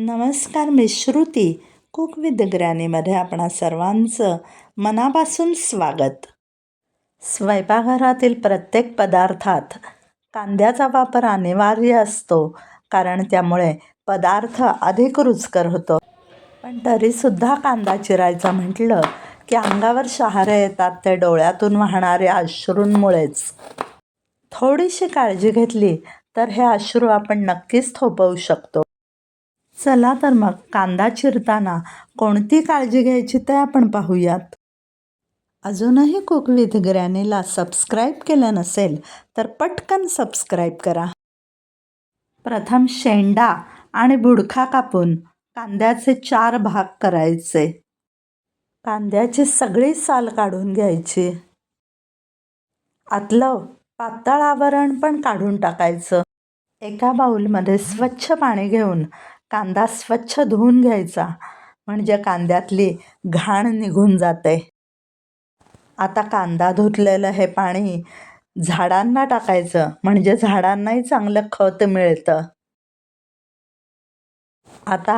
नमस्कार मी Shruti cook with ग्रॅनीमध्ये आपणा सर्वांचं मनापासून स्वागत. स्वयंपाकघरातील प्रत्येक पदार्थात कांद्याचा वापर अनिवार्य असतो कारण त्यामुळे पदार्थ अधिक रुचकर होतो. पण तरीसुद्धा कांदा चिरायचा म्हटलं की अंगावर शहारे येतात ते डोळ्यातून वाहणाऱ्या अश्रूंमुळेच. थोडीशी काळजी घेतली तर हे अश्रू आपण नक्कीच थोपवू शकतो. चला तर मग कांदा चिरताना कोणती काळजी घ्यायची ते आपण पाहूयात. अजूनही कुक विथ ग्रॅनीला सबस्क्राईब केलं नसेल तर पटकन सबस्क्राईब करा. प्रथम शेंडा आणि बुडखा कापून कांद्याचे चार भाग करायचे. कांद्याची सगळी साल काढून घ्यायची. आतलं पातळ आवरण पण काढून टाकायचं. एका बाऊलमध्ये स्वच्छ पाणी घेऊन कांदा स्वच्छ धुवून घ्यायचा. म्हणजे कांद्यातली घाण निघून जाते. आता कांदा धुतलेलं हे पाणी झाडांना टाकायचं. म्हणजे झाडांनाही चांगलं खत मिळतं. आता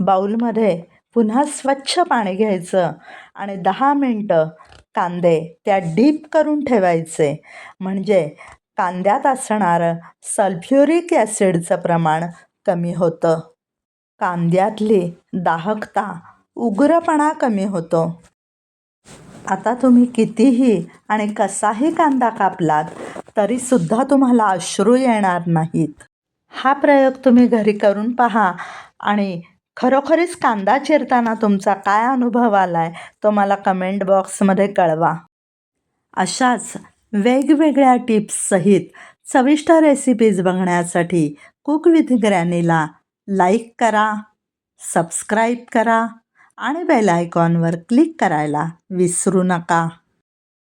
बाऊलमध्ये पुन्हा स्वच्छ पाणी घ्यायचं आणि दहा मिनटं कांदे त्या डीप करून ठेवायचे. म्हणजे कांद्यात असणारं सल्फ्युरिक ॲसिडचं प्रमाण कमी होतं. कांद्यातली दाहकता उग्रपणा कमी होतो. आता तुम्ही कितीही आणि कसाही कांदा कापलात तरीसुद्धा तुम्हाला अश्रू येणार नाहीत. हा प्रयोग तुम्ही घरी करून पहा आणि खरोखरीच कांदा चिरताना तुमचा काय अनुभव आला आहे तो मला कमेंट बॉक्समध्ये कळवा. अशाच वेगवेगळ्या टिप्ससहित चविष्ट रेसिपीज बघण्यासाठी कुक विथ ग्रॅनीला लाईक करा सबस्क्राईब करा आणि बेल आयकॉनवर क्लिक करायला विसरू नका.